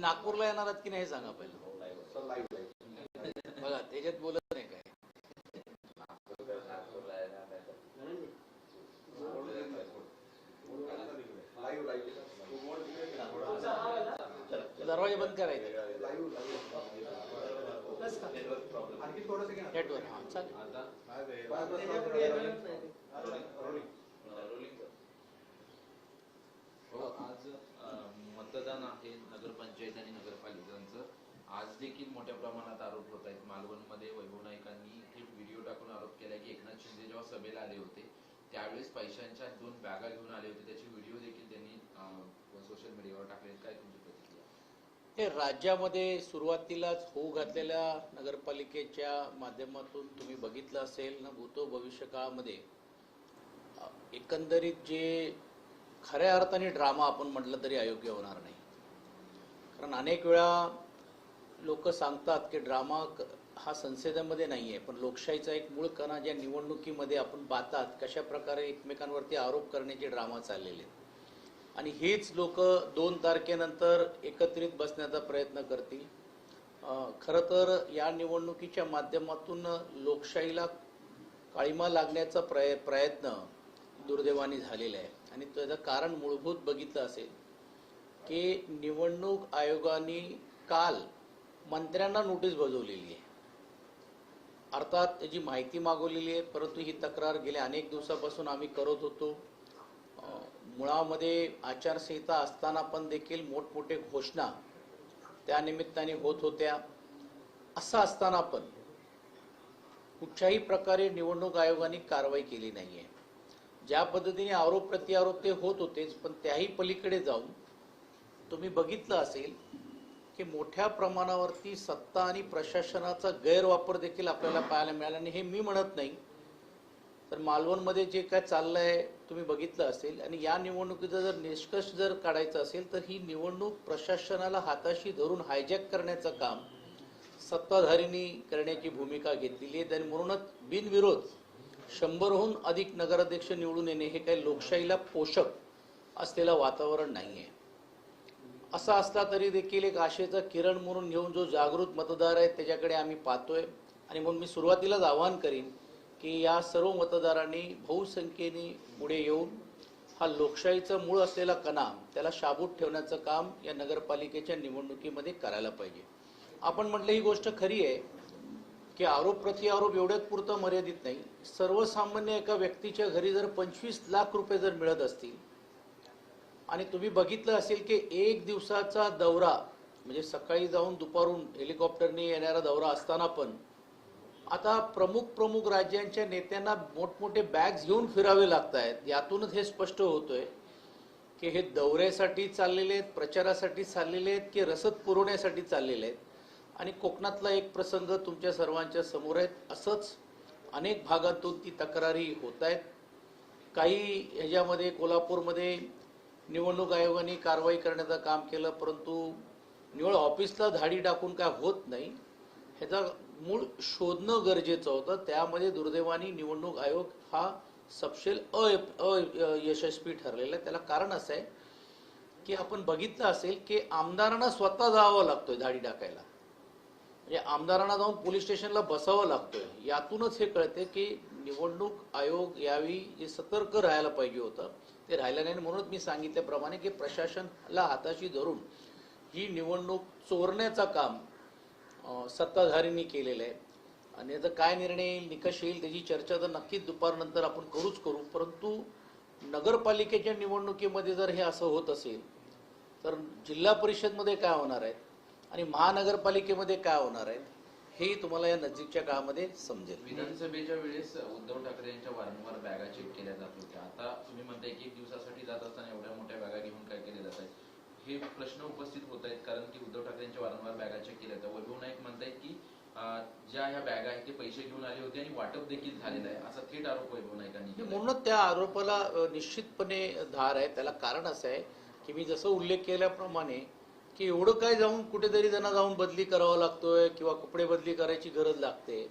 तुम्ही नागपूरला येणार आहात की नाही हे सांगा पहिलं बघा त्याच्यात बोलत नाही काय दरवाजे बंद करायचे लाईव्ह आणखी थोडंसं घ्या नेटवर हां चालेल हो आज अ, मतदान आहे नगरपंचायत आणि नगरपालिकांचं आज देखील मोठ्या प्रमाणात आरोप होत आहेत. मालवणमध्ये वैभव नाईकांनी थेट व्हिडिओ टाकून आरोप केला की एकनाथ शिंदे जेव्हा सभेला आले होते त्यावेळेस पैशांच्या दोन बॅगा घेऊन आले होते. त्याचे व्हिडिओ देखील त्यांनी सोशल मीडियावर टाकले काय तुमची प्रतिक्रिया? हे राज्यामध्ये सुरुवातीलाच होऊ घातलेल्या नगरपालिकेच्या माध्यमातून तुम्ही बघितलं असेल ना भूतो भविष्य काळामध्ये एकंदरीत जे खऱ्या अर्थाने ड्रामा आपण म्हटलं तरी अयोग्य होणार नाही. कारण अनेक वेळा लोक सांगतात की ड्रामा क- हा संसदेमध्ये नाही आहे पण लोकशाहीचा एक मूळ कणा ज्या निवडणुकीमध्ये आपण पाहतात कशा प्रकारे एकमेकांवरती आरोप करण्याचे ड्रामा चाललेले आहेत आणि हेच लोक दोन तारखेनंतर एकत्रित बसण्याचा प्रयत्न करतील. खरं तर या निवडणुकीच्या माध्यमातून लोकशाहीला काळीमा लागण्याचा प्रय प्रयत्न दुर्दैवाने झालेला आहे. आणि त्याचं कारण मूलभूत बघितलं असेल की निवडणूक आयोगाने काल मंत्र्यांना नोटीस बजावलेली आहे. अर्थात त्याची माहिती मागवलेली आहे परंतु ही तक्रार गेल्या अनेक दिवसापासून आम्ही करत होतो. मुळामध्ये आचारसंहिता असताना पण देखील मोठमोठे घोषणा त्यानिमित्ताने होत होत्या. असं असताना पण कुठच्याही प्रकारे निवडणूक आयोगाने कारवाई केली नाही आहे ज्या पद्धतीने आरोप प्रत्यारोप ते होत होतेच पण त्याही पलीकडे जाऊन तुम्ही बघितलं असेल की मोठ्या प्रमाणावरती सत्ता आणि प्रशासनाचा गैरवापर देखील आपल्याला पाहायला मिळाला. आणि हे मी म्हणत नाही. तर मालवणमध्ये जे काय चाललं आहे तुम्ही बघितलं असेल. आणि या निवडणुकीचा जर निष्कर्ष जर काढायचा असेल तर ही निवडणूक प्रशासनाला हाताशी धरून हायजॅक करण्याचं काम सत्ताधारींनी करण्याची भूमिका घेतलेली आहे. आणि म्हणूनच बिनविरोध शंभरहून अधिक नगराध्यक्ष निवडून येणे हे काही लोकशाहीला पोषक असलेलं वातावरण नाही आहे असा असला तरी देखील एक आशेचा किरण म्हणून घेऊन जो जागृत मतदार आहे त्याच्याकडे आम्ही पाहतोय. आणि म्हणून मी सुरुवातीलाच आवाहन करीन की या सर्व मतदारांनी बहुसंख्येने पुढे येऊन हा लोकशाहीचं मूळ असलेला कणा त्याला शाबूत ठेवण्याचं काम या नगरपालिकेच्या निवडणुकीमध्ये करायला पाहिजे. आपण म्हटलं ही गोष्ट खरी आहे की आरोप प्रतिआरोप एवढ्याच पुरतं मर्यादित नाही. सर्वसामान्य एका व्यक्तीच्या घरी जर पंचवीस लाख रुपये जर मिळत असतील आणि तुम्ही बघितलं असेल की एक दिवसाचा दौरा म्हणजे सकाळी जाऊन दुपारून हेलिकॉप्टरने येणारा दौरा असताना पण आता प्रमुख प्रमुख राज्यांच्या नेत्यांना मोठमोठे बॅग्स घेऊन फिरावे लागत आहेत यातूनच हे स्पष्ट होतोय की हे दौऱ्यासाठी चाललेले आहेत प्रचारासाठी चाललेले आहेत की रसद पुरवण्यासाठी चाललेले आहेत. आणि कोकणातला एक प्रसंग तुमच्या सर्वांच्या समोर आहेत. असंच अनेक भागातून ती तक्रारी होत आहेत काही ह्याच्यामध्ये कोल्हापूरमध्ये निवडणूक आयोगाने कारवाई करण्याचं काम केलं परंतु निवड ऑफिसला धाडी टाकून काय होत नाही ह्याचा मूळ शोधणं गरजेचं होतं. त्यामध्ये दुर्दैवाने निवडणूक आयोग हा सपशेल अयशस्वी ठरलेला आहे. त्याला कारण असं आहे की आपण बघितलं असेल की आमदारांना स्वतः जावं लागतोय धाडी टाकायला. म्हणजे आमदारांना जाऊन पोलीस स्टेशनला बसावं लागतोय. यातूनच हे कळते की निवडणूक आयोग यावेळी जे सतर्क राहायला पाहिजे होतं. ते राहिलं नाही. आणि म्हणूनच मी सांगितल्याप्रमाणे की प्रशासनाला हाताशी धरून ही निवडणूक चोरण्याचं काम सत्ताधारींनी केलेलं आहे. आणि याचा काय निर्णय येईल निकष येईल त्याची चर्चा तर नक्कीच दुपारनंतर आपण करूच करू. परंतु नगरपालिकेच्या निवडणुकीमध्ये जर हे असं होत असेल तर जिल्हा परिषदमध्ये काय होणार आहे? आणि महानगरपालिकेमध्ये काय होणार आहे? हे तुम्हाला या नजीकच्या काळामध्ये समजेल. विधानसभेच्या वेळेस उद्धव ठाकरे यांच्या वारंवार बॅगा चेक केल्या जात होत्या. आता तुम्ही म्हणताय की एक दिवसासाठी जात असताना एवढ्या मोठ्या बॅगा घेऊन काय केले जात आहे हे प्रश्न उपस्थित होत आहेत कारण की उद्धव ठाकरे यांच्या वारंवार बॅगा चेक केल्या जातात. वैभव नाईक म्हणतायत की ज्या ह्या बॅगा आहेत ते पैसे घेऊन आले होते आणि वाटप देखील झालेलं आहे. असा थेट आरोप वैभव नाईकांनी केला म्हणूनच त्या आरोपाला निश्चितपणे धार आहे. त्याला कारण असं आहे की मी जसं उल्लेख केल्याप्रमाणे की एवढं काय जाऊन कुठेतरी त्यांना जाऊन बदली करावा लागतोय किंवा कपडे बदली करायची गरज लागते.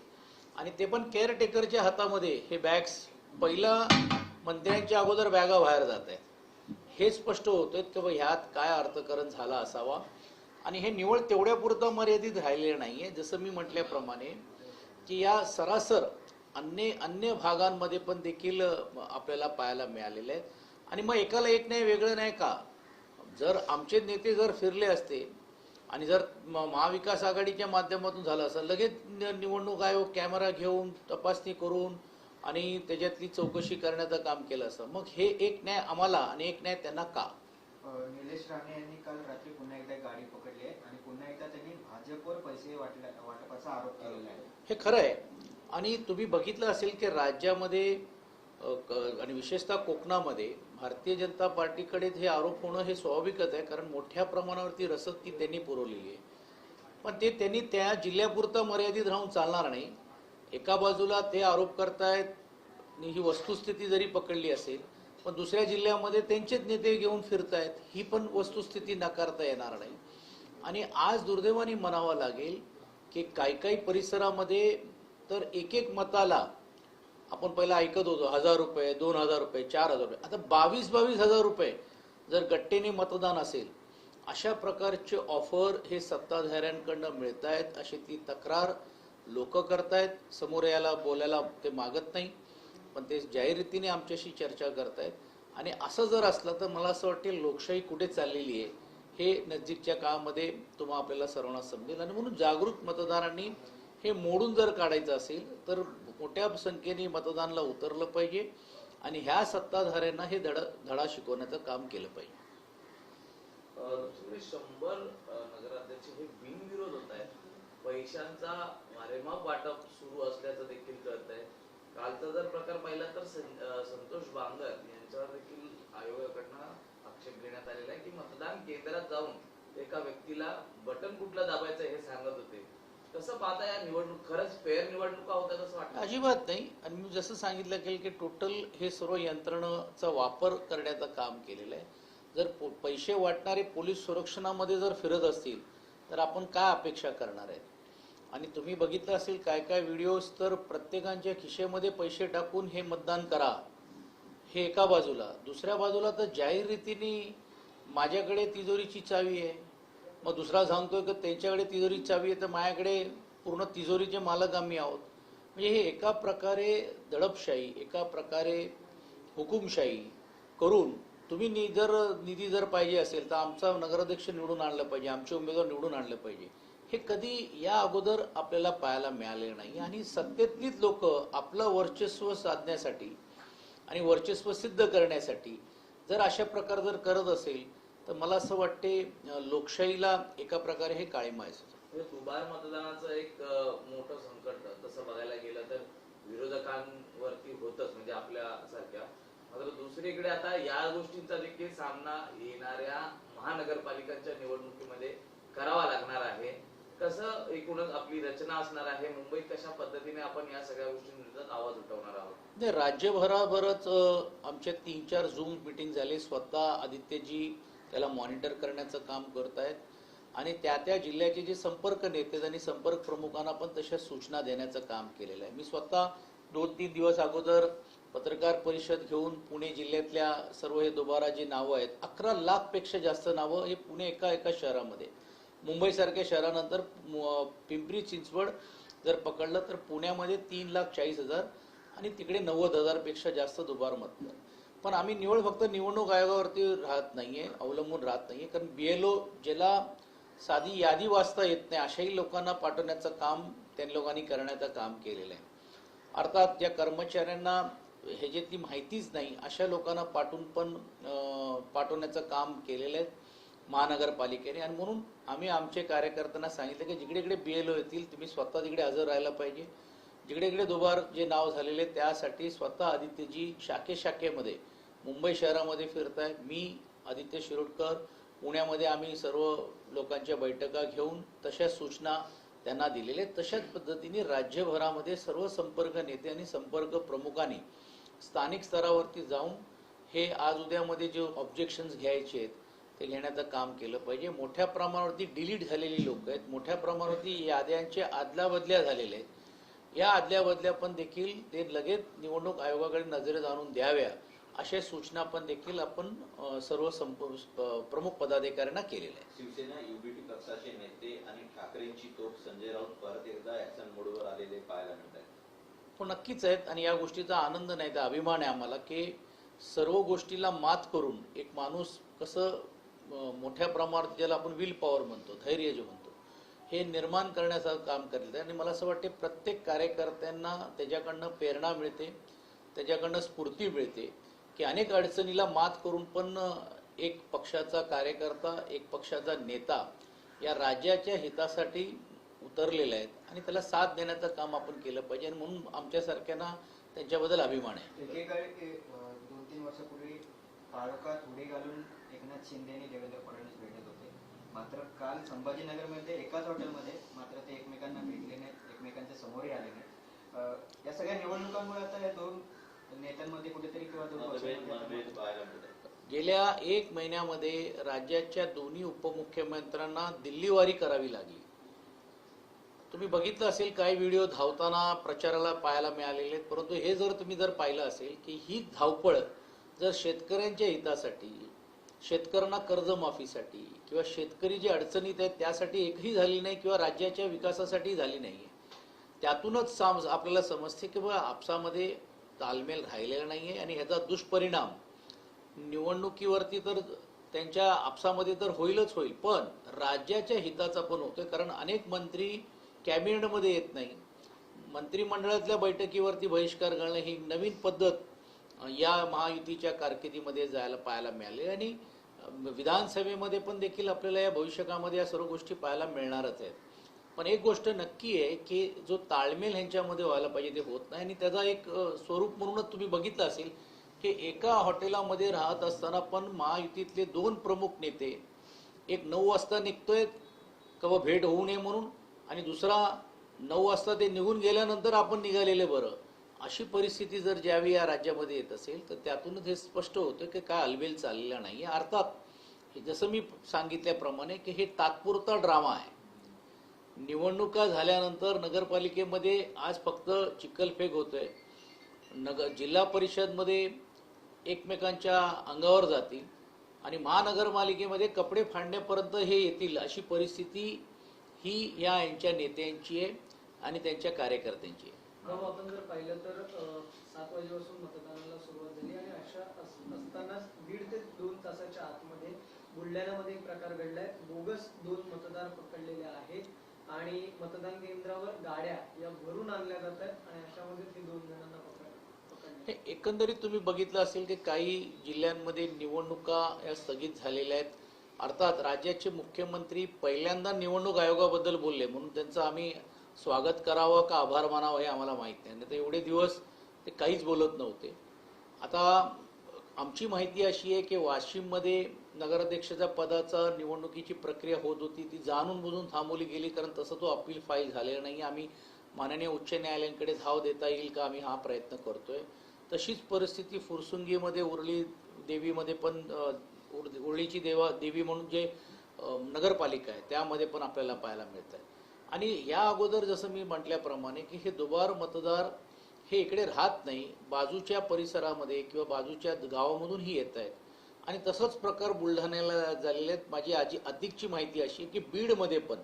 आणि ते पण केअरटेकरच्या हातामध्ये हे बॅग्स पहिला मंत्र्यांच्या अगोदर बॅगा बाहेर जात आहेत. हे स्पष्ट होतंय की बा ह्यात काय अर्थकरण झाला असावा. आणि हे निवड तेवढ्यापुरतं मर्यादित राहिलेलं नाहीये. जसं मी म्हटल्याप्रमाणे की या सरासर अन्य अन्य भागांमध्ये पण देखील आपल्याला पाहायला मिळालेले आहे. आणि मग एकाला एक नाही वेगळं नाही का? जर आमचे नेते जर फिरले असते आणि जर महाविकास आघाडीच्या माध्यमातून झालं असं लगेच निवडणूक आयोग कॅमेरा घेऊन तपासणी करून आणि त्याच्यातली चौकशी करण्याचं काम केलं असतं मग हे एक न्याय आम्हाला आणि एक न्याय त्यांना का? निलेश राणे यांनी काल रात्री पुन्हा एकदा गाडी पकडली आहे आणि पुन्हा एकदा त्यांनी भाजपवर पैसे वाटल्या वाटपाचा आरोप केलेला आहे. हे खरं आहे. आणि तुम्ही बघितलं असेल की राज्यामध्ये आणि विशेषतः कोकणामध्ये भारतीय जनता पार्टीकडे हे आरोप होणं हे स्वाभाविकच आहे कारण मोठ्या प्रमाणावरती रसद ती त्यांनी पुरवलेली आहे. पण ते त्यांनी त्या जिल्ह्यापुरतं मर्यादित राहून चालणार नाही. एका बाजूला ते आरोप करतायत आणि ही वस्तुस्थिती जरी पकडली असेल पण दुसऱ्या जिल्ह्यामध्ये त्यांचेच नेते घेऊन फिरतायत ही पण वस्तुस्थिती नाकारता येणार नाही. आणि आज दुर्दैवाने म्हणावं लागेल की काही काही परिसरामध्ये तर एक एक मताला आपण पहिला ऐकत होतो हजार रुपये दोन हजार रुपये चार हजार रुपये. आता बावीस बावीस हजार रुपये जर गट्टेने मतदान असेल अशा प्रकारचे ऑफर हे सत्ताधाऱ्यांकडनं मिळत आहेत अशी ती तक्रार लोक करतायत. समोर यायला बोलायला ते मागत नाही पण ते जाहिरातीने आमच्याशी चर्चा करतायत. आणि असं जर असलं तर मला असं वाटते लोकशाही कुठे चाललेली आहे हे नजीकच्या काळामध्ये तुम्हा आपल्याला सर्वांना समजेल. आणि म्हणून जागरूक मतदारांनी हे मोडून जर काढायचं असेल तर मोठ्या संख्येने मतदानाला उतरलं पाहिजे आणि ह्या सत्ताधाऱ्यांना हे धडा धडा शिकवण्याचं काम केलं पाहिजे. शंभर नगराध्यक्ष हे बिनविरोध होत आहेत. पैशांचा वारेमाप वाटप सुरू असल्याचं देखील कळत आहे कालचा जर प्रकार पाहिला तर संतोष बांगर यांच्यावर देखील आयोगाकडनं आक्षेप घेण्यात आलेला आहे की मतदान केंद्रात जाऊन एका व्यक्तीला बटन कुठला दाबायचं हे सांगत होते. कसं पाहता या निवडणूक खरंच फेअर निवडणुका होतात असं वाटतं. अजिबात नाही. आणि मी जसं सांगितलं गेलं की टोटल हे सर्व यंत्रणेचा वापर करण्याचं काम केलेलं आहे. जर पो- पैसे वाटणारे पोलीस संरक्षणामध्ये जर फिरत असतील तर आपण काय अपेक्षा करणार आहेत? आणि तुम्ही बघितलं असेल काय काय व्हिडिओज तर प्रत्येकांच्या खिशेमध्ये पैसे टाकून हे मतदान करा. हे एका बाजूला. दुसऱ्या बाजूला तर जाहीर रीतीने माझ्याकडे तिजोरीची चावी आहे. मग दुसरा सांगतोय की त्यांच्याकडे तिजोरीची चावी आहे तर माझ्याकडे पूर्ण तिजोरीचे मालक आम्ही आहोत. म्हणजे हे एका प्रकारे दडपशाही एका प्रकारे हुकुमशाही करून तुम्ही नि जर निधी जर पाहिजे असेल तर आमचा नगराध्यक्ष निवडून आणलं पाहिजे आमचे उमेदवार निवडून आणलं पाहिजे. हे कधी या अगोदर आपल्याला पाहायला मिळाले नाही. आणि सत्तेतलीच लोक आपलं वर्चस्व साधण्यासाठी आणि वर्चस्व सिद्ध करण्यासाठी जर अशा प्रकार जर करत असेल तर मला असं वाटते लोकशाहीला एका प्रकारे हे काळीमायचं म्हणजे दुबार मतदानाचं एक मोठं संकट तसं बघायला गेलं तर विरोधकांवरती होतच म्हणजे आपल्या सारख्या मात्र दुसरीकडे आता या गोष्टींचा देखील सामना येणाऱ्या महानगरपालिकांच्या निवडणुकीमध्ये करावा लागणार आहे. कसं एकूणच आपली रचना असणार आहे मुंबईत कशा पद्धतीने आपण या सगळ्या गोष्टींविरोधात आवाज उठवणार आहोत? राज्यभराभरच आमच्या तीन चार झूम मिटिंग झाले. स्वतः आदित्यजी त्याला मॉनिटर करण्याचं काम करत आहेत आणि त्या त्या जिल्ह्याचे जे संपर्क नेते आणि संपर्क प्रमुखांना पण तशा सूचना देण्याचं काम केलेलं आहे. मी स्वतः दोन तीन दिवस अगोदर पत्रकार परिषद घेऊन पुणे जिल्ह्यातल्या सर्व हे दुबारा जी नावं आहेत अकरा लाखपेक्षा जास्त नावं हे पुणे एका एका शहरामध्ये. मुंबईसारख्या शहरानंतर पिंपरी चिंचवड जर पकडलं तर पुण्यामध्ये तीन लाख चाळीस हजार आणि तिकडे नव्वद हजारपेक्षा जास्त दुबार मतदार पण आम्ही निवड फक्त निवडणूक आयोगावरती राहत नाहीये अवलंबून राहत नाहीये. कारण बीएलओ ज्याला साधी यादी वाचता येत नाही अशाही लोकांना पाठवण्याचं काम त्या लोकांनी करण्याचं काम केलेलं आहे. अर्थात ज्या कर्मचाऱ्यांना ह्याच्यातली माहितीच नाही अशा लोकांना पाठवून पण पाठवण्याचं काम केलेलं आहे महानगरपालिकेने. आणि म्हणून आम्ही आमचे कार्यकर्त्यांना सांगितलं की जिकडे जिकडे बीएलओ येतील तुम्ही स्वतः तिकडे हजर राहायला पाहिजे. जिकडे इकडे दुबार जे नाव झालेले आहे, त्यासाठी स्वतः आदित्यजी शाखे शाखेमध्ये मुंबई शहरामध्ये फिरत आहे मी आदित्य शिरोडकर पुण्यामध्ये आम्ही सर्व लोकांच्या बैठका घेऊन तशा सूचना त्यांना दिलेल्या आहेत. तशाच पद्धतीने राज्यभरामध्ये सर्व संपर्क नेते आणि संपर्क प्रमुखांनी स्थानिक स्तरावरती जाऊन हे आज उद्यामध्ये जे ऑब्जेक्शन्स घ्यायचे आहेत ते घेण्याचं काम केलं पाहिजे. मोठ्या प्रमाणावरती डिलीट झालेली लोक आहेत. मोठ्या प्रमाणावरती याद्यांच्या आदल्याबदल्या झालेल्या आहेत. या आदल्या बदल्या पण देखील ते लगेच निवडणूक आयोगाकडे नजरेत आणून द्याव्या अशा सूचना पण देखील आपण सर्व संप प्रमुख पदाधिकाऱ्यांना केलेल्या आहेत. शिवसेना युबीटी पक्षाचे नेते आणि ठाकरेंची तोप संजय राऊत परत एकदा ऍक्शन मोडवर आलेले पाहायला मिळत आहेत. पण नक्कीच आहेत आणि या गोष्टीचा आनंद नाही तर अभिमान आहे आम्हाला की सर्व गोष्टीला मात करून एक माणूस कसं मोठ्या प्रमाणात ज्याला आपण विल पॉवर म्हणतो धैर्य जे म्हणतो हे निर्माण करण्याचं काम करत आहे आणि मला असं वाटते प्रत्येक कार्यकर्त्यांना त्याच्याकडनं प्रेरणा मिळते त्याच्याकडनं स्फूर्ती मिळते की अनेक अडचणीला मात करून पण एक पक्षाचा कार्यकर्ता एक पक्षाचा नेता या राज्याच्या हितासाठी उतरलेले आहेत. आणि त्याला साथ देण्याचं काम आपण केलं पाहिजे. आणि म्हणून आमच्यासारख्यांना त्यांच्याबद्दल अभिमान आहे. दोन तीन वर्षापूर्वी घालून एकनाथ शिंदे आणि देवेंद्र फडणवीस भेटत होते. मात्र काल संभाजीनगरमध्ये एकाच हॉटेलमध्ये मात्र ते एकमेकांना भेटले नाहीत एकमेकांच्या समोरही आले नाहीत. अं, या सगळ्या निवडणुकांमुळे आता या दोन नेत्यांमध्ये कुठेतरी किंवा दोन गेल्या एक महिन्यामध्ये राज्याच्या दोन्ही उपमुख्यमंत्र्यांना दिल्लीवारी करावी लागली. तुम्ही बघितलं असेल काही व्हिडिओ धावताना प्रचाराला पाहायला मिळालेले आहेत परंतु हे जर तुम्ही जर पाहिलं असेल की ही धावपळ जर शेतकऱ्यांच्या हितासाठी शेतकऱ्यांना कर्जमाफीसाठी किंवा शेतकरी जे अडचणीत आहेत त्यासाठी एकही झाली नाही किंवा राज्याच्या विकासासाठी झाली नाही त्यातूनच साम आपल्याला समजते की बा आपसामध्ये तालमेल राहिलेला नाही आहे आणि ह्याचा दुष्परिणाम निवडणुकीवरती तर त्यांच्या आपसामध्ये तर होईलच होईल पण राज्याच्या हिताचा पण होतोय कारण अनेक मंत्री कॅबिनेटमध्ये येत नाही. मंत्रिमंडळातल्या बैठकीवरती बहिष्कार घालणं ही नवीन पद्धत या महायुतीच्या कारकिर्दीमध्ये जायला पाहायला मिळाले आणि विधानसभेमध्ये पण देखील आपल्याला या भविष्यकाळामध्ये या सर्व गोष्टी पाहायला मिळणारच आहेत. पण एक गोष्ट नक्की आहे की जो ताळमेल ह्यांच्यामध्ये व्हायला पाहिजे ते होत नाही आणि त्याचा एक स्वरूप म्हणूनच तुम्ही बघितलं असेल की एका हॉटेलामध्ये राहत असताना पण महायुतीतले दोन प्रमुख नेते एक नऊ वाजता निघतोय किंवा भेट होऊ नये म्हणून आणि दुसरा नऊ वाजता ते निघून गेल्यानंतर आपण निघालेले बरं. अशी परिस्थिती जर ज्यावेळी या राज्यामध्ये येत असेल तर त्यातूनच हे स्पष्ट होतं की काय अलबेल चाललेला नाही अर्थात जसं मी सांगितल्याप्रमाणे की हे तात्पुरता ड्रामा आहे. निवडणुका झाल्यानंतर नगरपालिकेमध्ये आज फक्त चिखलफेक होतोय. नगर जिल्हा परिषदमध्ये एकमेकांच्या अंगावर जातील आणि महानगरपालिकेमध्ये कपडे फाडण्यापर्यंत हे येतील अशी परिस्थिती ही या यांच्या नेत्यांची आहे आणि त्यांच्या कार्यकर्त्यांची आहे. भाऊ आपण जर पाहिलं तर सात वाजेपासून मतदानाला सुरुवात झाली आणि अशा असतानाच दीड ते दोन तासाच्या आतमध्ये बुलढाण्यामध्ये एक प्रकार घडलाय. बोगस दोन मतदार पकडलेले आहेत आणि मतदान केंद्रावर गाड्या या भरून आणल्या जात आहेत आणि अशामध्ये ते दोन जणांना पकड हे एकंदरीत तुम्ही बघितलं असेल की काही जिल्ह्यांमध्ये निवडणुका या स्थगित झालेल्या आहेत. अर्थात राज्याचे मुख्यमंत्री पहिल्यांदा निवडणूक आयोगाबद्दल बोलले म्हणून त्यांचा आम्ही स्वागत करावं का आभार मानावं हे आम्हाला माहीत नाही. नाही तर एवढे दिवस ते काहीच बोलत नव्हते. आता आमची माहिती अशी आहे की वाशिममध्ये नगराध्यक्षाच्या पदाचा निवडणुकीची प्रक्रिया होत होती ती जाणून बुजून थांबवली गेली कारण तसं तो अपील फाईल झालेला नाही. आम्ही माननीय उच्च न्यायालयांकडे धाव देता येईल का? आम्ही हा प्रयत्न करतोय. तशीच परिस्थिती फुरसुंगीमध्ये उरली देवीमध्ये पण अ, उर- उरळीची देवा देवी म्हणून जे नगरपालिका आहे त्यामध्ये पण आपल्याला पाहायला मिळत आहे आणि या अगोदर जसं मी म्हटल्याप्रमाणे की हे दुबार मतदार हे इकडे राहत नाही बाजूच्या परिसरामध्ये किंवा बाजूच्या गावामधूनही येत आहेत. आणि तसंच प्रकार बुलढाण्याला झालेले आहेत. माझी आजी अधिकची माहिती अशी आहे की बीडमध्ये पण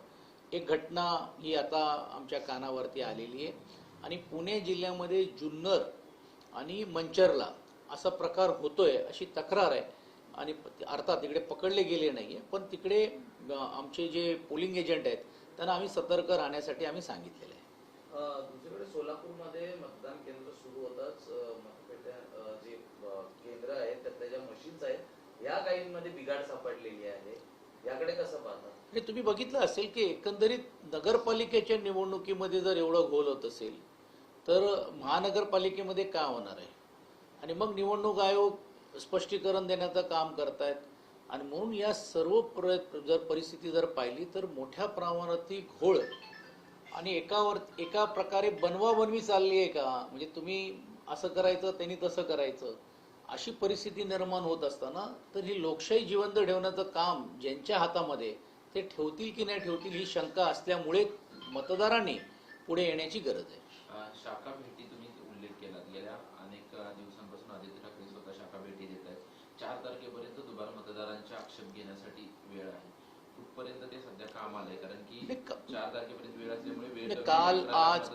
एक घटना ही आता आमच्या कानावरती आलेली आहे. आणि पुणे जिल्ह्यामध्ये जुन्नर आणि मंचरला असा प्रकार होतोय अशी तक्रार आहे. आणि अर्थात तिकडे पकडले गेले नाही आहे पण तिकडे आमचे जे पोलिंग एजंट आहेत त्यांना आम्ही सतर्क राहण्यासाठी आम्ही सांगितलेलं आहे. दुसरीकडे सोलापूरमध्ये मतदान केंद्र सुरू होताच जे केंद्र आहेत त्यातल्या ज्या मशीन्स आहेत या काहींमध्ये बिघाड सापडलेली आहे. याकडे कसं पाहता? तुम्ही बघितलं असेल की एकंदरीत नगरपालिकेच्या निवडणुकीमध्ये जर एवढं घोल होत असेल तर महानगरपालिकेमध्ये काय होणार आहे? आणि मग निवडणूक आयोग स्पष्टीकरण देण्याचं काम करतायत. आणि म्हणून या सर्व प्र जर परिस्थिती जर पाहिली तर मोठ्या प्रमाणातील घोळ आणि एकावर एका प्रकारे बनवाबनवी चालली आहे का? म्हणजे तुम्ही असं करायचं त्यांनी तसं करायचं अशी परिस्थिती निर्माण होत असताना तर ही लोकशाही जिवंत ठेवण्याचं काम ज्यांच्या हातामध्ये ते ठेवतील की नाही ठेवतील ही शंका असल्यामुळे मतदारांनी पुढे येण्याची गरज आहे. शाखा भेटी तुम्ही उल्लेख केला गेल्या अनेक अ, दिवसांपासून आदित्य ठाकरे स्वतः शाखा भेट आक्षेप घेण्यासाठी वेळ आहे कुठपर्यंत ते सध्या काम आलंय कारण की नाही, का- चार तारखेपर्यंत वेळ असल्यामुळे वेळ नाही, कमी काल, आज-.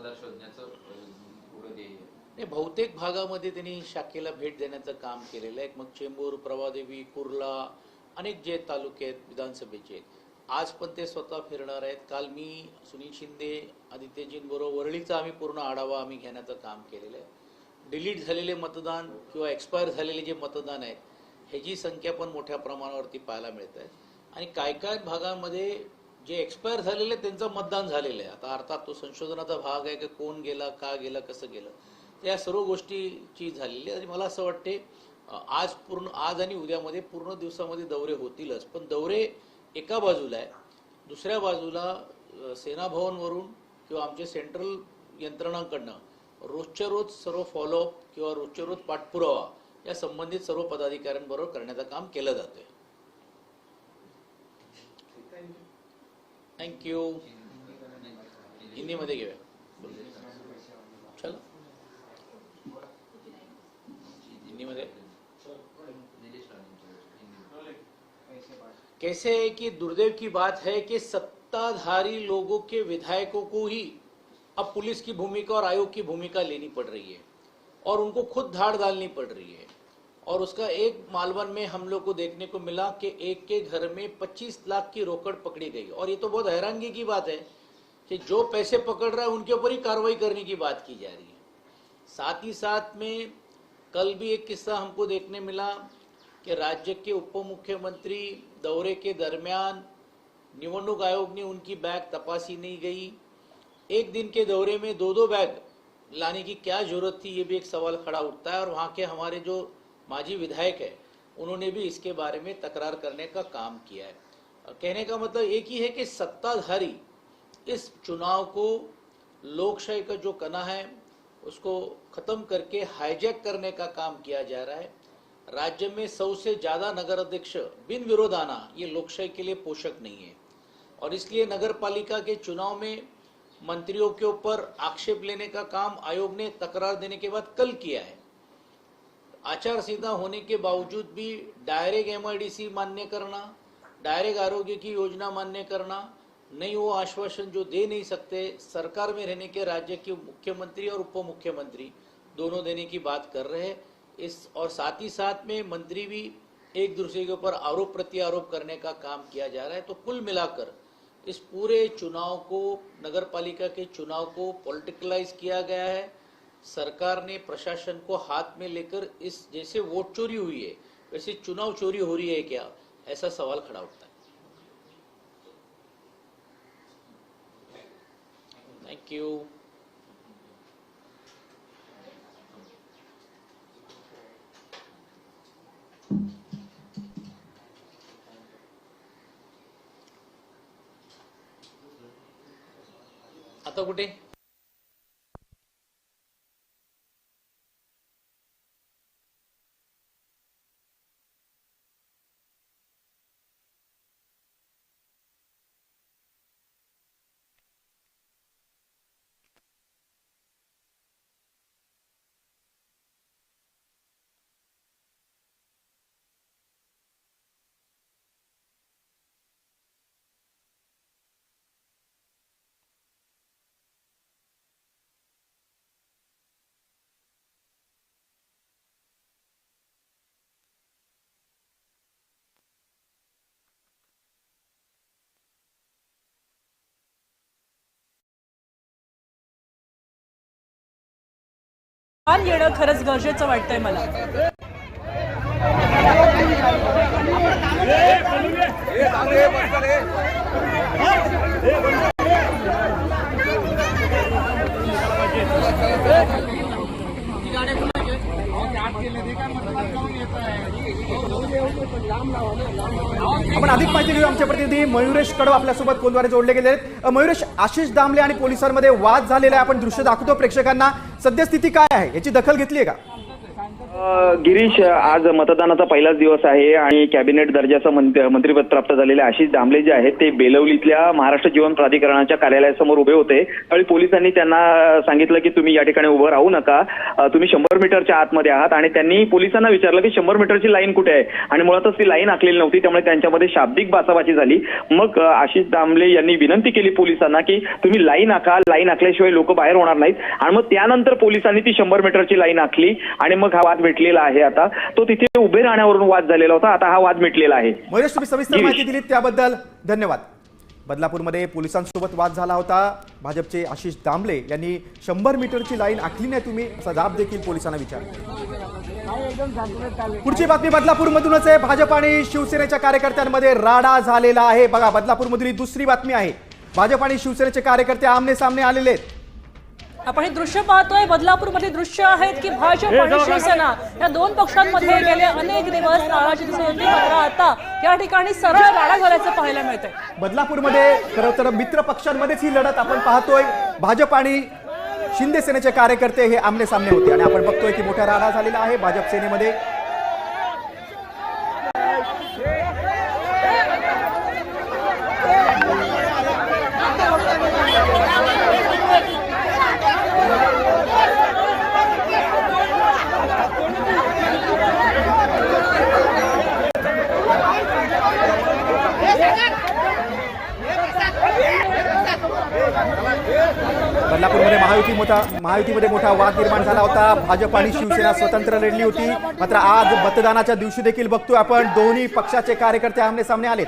नाही बहुतेक भागामध्ये त्यांनी शाखेला भेट देण्याचं काम केलेलं आहे. मग चेंबूर प्रभादेवी कुर्ला अनेक जे तालुके आहेत विधानसभेचे आज पण ते स्वतः फिरणार आहेत. काल मी सुनील शिंदे आदित्यजींबरोबर वरळीचा आम्ही पूर्ण आढावा आम्ही घेण्याचं काम केलेलं आहे. डिलीट झालेले मतदान किंवा एक्सपायर झालेले जे मतदान आहेत ह्याची संख्या पण मोठ्या प्रमाणावरती पाहायला मिळत आहे. आणि काय काय भागांमध्ये जे एक्सपायर झालेले त्यांचं मतदान झालेलं आहे. आता अर्थात तो संशोधनाचा भाग आहे की कोण गेला का गेला कसं गेलं. या सर्व गोष्टीची झालेली आहे. आणि मला असं वाटते आज पूर्ण आज आणि उद्यामध्ये पूर्ण दिवसामध्ये दौरे होतीलच. पण दौरे एका बाजूला आहे. दुसऱ्या बाजूला सेनाभवनवरून किंवा आमचे सेंट्रल यंत्रणांकडनं रोजच्या रोज सर्व फॉलोअप किंवा रोजच्या रोज पाठपुरावा या संबंधित सर्व पदाधिकाऱ्यांबरोबर करण्याचं काम केलं जातंय. थँक्यू हिंदीमध्ये चला हिंदी. पाठ कैसे है कि दुर्दैव की बात है कि सत्ताधारी लोगों के विधायकों को ही अब पुलिस की भूमिका और आयोग की भूमिका लेनी पड़ रही है और उनको खुद धाड़ डालनी पड़ रही है। और उसका एक मालवन में हम लोग को देखने को मिला कि एक के घर में 25 लाख की रोकड़ पकड़ी गई। और ये तो बहुत हैरानगी की बात है कि जो पैसे पकड़ रहा है, उनके ऊपर ही कार्रवाई करने की बात की जा रही है। साथ ही साथ में कल भी एक किस्सा हमको देखने मिला कि राज्य के उप मुख्यमंत्री दौरे के दरमियान निवडणूक आयोग ने उनकी बैग तपासी नहीं गई। एक दिन के दौरे में दो दो बैग लाने की क्या ज़रूरत थी, ये भी एक सवाल खड़ा उठता है। और वहाँ के हमारे जो माजी विधायक है, उन्होंने भी इसके बारे में तकरार करने का काम किया है। कहने का मतलब एक ही है कि सत्ताधारी इस चुनाव को लोकशाही का जो कना है, उसको खत्म करके हाईजैक करने का काम किया जा रहा है। राज्य में सौ से ज़्यादा नगर अध्यक्ष बिन विरोध आना ये लोकशाही के लिए पोषक नहीं है। और इसलिए नगर पालिका के चुनाव में मंत्रियों के ऊपर आक्षेप लेने का काम आयोग ने तकरार देने के बाद कल किया है। आचार संहिता होने के बावजूद भी डायरेक्ट एमआईडीसी मान्य करना, डायरेक्ट आरोग्य की योजना मान्य करना नहीं वो आश्वासन जो दे नहीं सकते, सरकार में रहने के राज्य के मुख्यमंत्री और उप मुख्यमंत्री दोनों देने की बात कर रहे हैं। इस और साथ ही साथ में मंत्री भी एक दूसरे के ऊपर आरोप प्रत्यारोप करने का काम किया जा रहा है। तो कुल मिलाकर इस पूरे चुनाव को नगर पालिका के चुनाव को पॉलिटिकलाइज किया गया है। सरकार ने प्रशासन को हाथ में लेकर इस जैसे वोट चोरी हुई है, वैसे चुनाव चोरी हो रही है क्या? ऐसा सवाल खड़ा उठता है। थैंक यू आता कुठे? छान येणं खरंच गरजेचं वाटतंय मला. आपण अधिक माहिती घेऊ आमचे प्रतिनिधी मयुरेश कडव आपल्यासोबत फोनद्वारे जोडले गेले आहेत मयुरेश आशिष दामले आणि पोलिसांमध्ये वाद झालेला आहे. आपण दृश्य दाखवतो प्रेक्षकांना. सद्यस्थिती काय आहे? याची दखल घेतली आहे का? गिरीश आज मतदानाचा पहिलाच दिवस आहे आणि कॅबिनेट दर्जाचं मंत्रीपद मंत्रिपद प्राप्त झालेले आशिष दामले जे आहेत ते बेलवलीतल्या महाराष्ट्र जीवन प्राधिकरणाच्या कार्यालयासमोर उभे होते. त्यावेळी पोलिसांनी त्यांना सांगितलं की तुम्ही या ठिकाणी उभं राहू नका. तुम्ही शंभर मीटरच्या आतमध्ये आहात आणि त्यांनी पोलिसांना विचारलं की शंभर मीटरची लाईन कुठे आहे? आणि मुळातच ती लाईन आखलेली नव्हती त्यामुळे त्यांच्यामध्ये शाब्दिक बाचाबाची झाली. मग आशिष दामले यांनी विनंती केली पोलिसांना की तुम्ही लाईन आखा. लाईन आखल्याशिवाय लोक बाहेर होणार नाहीत. आणि मग त्यानंतर पोलिसांनी ती शंभर मीटरची लाईन आखली आणि मग हा वाद मिटलेला आहे आता. तो तिथे उभे राहण्यावरून वाद झालेला होता. आता हा वाद मिटलेला आहे. मयुरेश तुम्ही सविस्तर. माहिती दिलीत त्याबद्दल. धन्यवाद. बदलापूरमध्ये पोलिसांसोबत वाद झाला होता. भाजपचे आशिष दामले यांनी शंभर मीटरची लाईन आखली नाही तुम्ही. असा जाब देखील पोलिसांना विचारला. पुढची बातमी बदलापूरमधूनच आहे. भाजप आणि शिवसेनेच्या कार्यकर्त्यांमध्ये राडा झालेला आहे. बघा बदलापूरमधील ही दुसरी बातमी आहे. भाजप आणि शिवसेनेचे कार्यकर्ते आमने सामने आलेले आहेत. आपण हे दृश्य पाहतोय. बदलापूरमध्ये दृश्य आहेत की भाजप आणि शिवसेना या दोन पक्षांमध्ये गेले अनेक दिवस राडाची दिसत होती. मात्र आता या ठिकाणी सरळ राडा झाल्याचं पाहायला मिळतंय. बदलापूरमध्ये खरं तर मित्र पक्षांमध्येच ही लढत आपण पाहतोय. भाजप आणि शिंदे सेनेचे कार्यकर्ते हे आमने सामने होते. आणि आपण बघतोय की मोठा राडा झालेला आहे भाजप सेनेमध्ये. बदलापूरमध्ये महायुती मोठा महायुतीमध्ये मोठा वाद निर्माण झाला होता. भाजप आणि शिवसेना स्वतंत्र लढली होती. मात्र आज मतदानाच्या दिवशी देखील बघतोय आपण दोन्ही पक्षाचे कार्यकर्ते आमने सामने आलेत.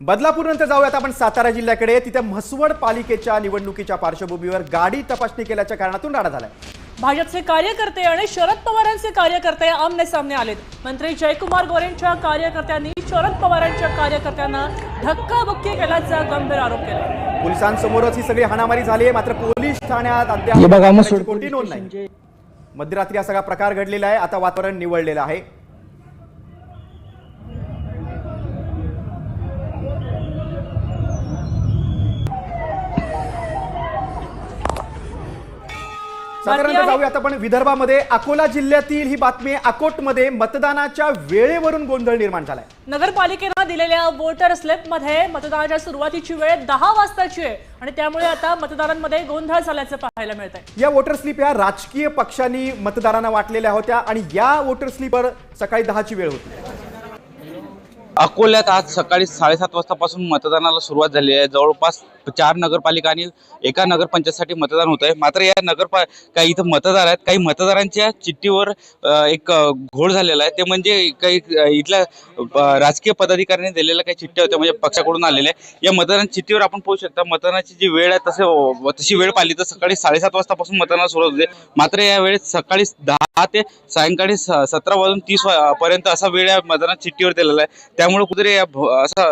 बदलापूर नंतर जाऊयात आपण सातारा जिल्ह्याकडे. तिथे म्हसवड पालिकेच्या निवडणुकीच्या पार्श्वभूमीवर गाडी तपासणी केल्याच्या कारणातून राडा झालाय. भाजपचे कार्यकर्ते आणि शरद पवारांचे कार्यकर्ते आमने सामने आलेत. मंत्री जयकुमार गोरेंच्या कार्यकर्त्यांनी शरद पवारांच्या कार्यकर्त्यांना धक्काबुक्की केल्याचा गंभीर आरोप केला. पोलिसांसमोरच ही सगळी हाणामारी झाली आहे. मात्र पोलीस ठाण्यात अद्याप हे कोणती नोंद नाही. मध्यरात्री हा सगळा प्रकार घडलेला आहे. आता वातावरण निवळलेलं आहे. साधारणतः. जाऊया आता आपण विदर्भामध्ये. अकोला जिल्ह्यातील ही बातमी. अकोटमध्ये मतदानाच्या वेळेवरून गोंधळ निर्माण झालाय. नगरपालिकेनं दिलेल्या वोटर स्लिपमध्ये मतदानाच्या सुरुवातीची वेळ दहा वाजताची आहे. आणि त्यामुळे आता मतदारांमध्ये गोंधळ झाल्याचं पाहायला मिळत आहे या वोटर स्लिप या राजकीय पक्षांनी मतदारांना वाटलेल्या होत्या आणि या वोटर स्लिपवर सकाळी दहाची वेळ होती. अकोल्यात आज सकाळी साडेसात वाजतापासून मतदानाला सुरुवात झाली आहे. जवळपास चार नगरपालिका आणि एका नगरपंचायतसाठी मतदान होत आहे मात्र या नगरपा काही इथं मतदार आहेत. काही मतदारांच्या चिठ्ठीवर एक घोळ झालेला आहे. ते म्हणजे काही इथल्या राजकीय पदाधिकाऱ्यांनी दिलेल्या काही चिठ्ठ्या होत्या म्हणजे पक्षाकडून आलेल्या आहे या मतदान चिठ्ठीवर आपण पाहू शकता मतदानाची जी वेळ आहे तसे तशी वेळ पाहिली तर सकाळी साडेसात वाजतापासून मतदानाला सुरुवात होते. मात्र या वेळेत सकाळी दहा ते सायंकाळी स- सतरा वाजून तीस पर्यंत असा वेळ या मतदान चिठ्ठीवर दिलेला आहे. त्यामुळे कुठेतरी असा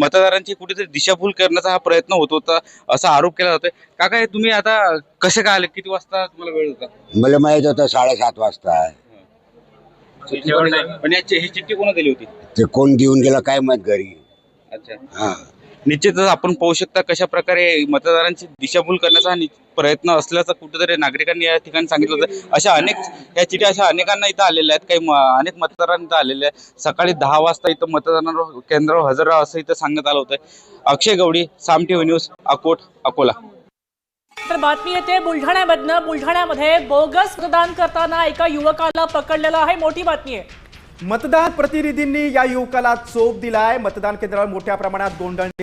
मतदारांची कुठेतरी दिशाभूल करण्याचा हा प्रयत्न होत होता असा आरोप केला जातोय. काका तुम्ही आता कसे काय आले? किती वाजता तुम्हाला वेळ होता? मला माहीत होतं साडेसात वाजता आहे. पण याची ही चिठ्ठी कोणा दिली होती? ते कोण देऊन गेला काय माहीत घरी. अच्छा. हा. निश्चितच आपण पाहू शकता कशा प्रकारे मतदारांची दिशाभूल करण्याचा हा नि- प्रयत्न असल्याचं कुठेतरी नागरिकांनी या ठिकाणी सांगितलं होतं. अशा अनेक या चिठ्ठ्या अशा अनेकांना इथं आलेल्या आहेत. काही म- अनेक मतदारांना इथं आलेल्या आहेत. सकाळी दहा वाजता इथं मतदानावर केंद्रावर हजर राहा असं इथं सांगण्यात आलं होतं. अक्षय गवडी साम न्यूज अकोट अकोला. तर बातमी येते बुलढाण्यामधनं. बुलढाण्यामध्ये बोगस मतदान करताना एका युवकाला पकडलेलं आहे. मोठी बातमी आहे. मतदान प्रतिनिधींनी या युवकाला चोप दिलाय. मतदान केंद्रावर मोठ्या प्रमाणात गोंधळ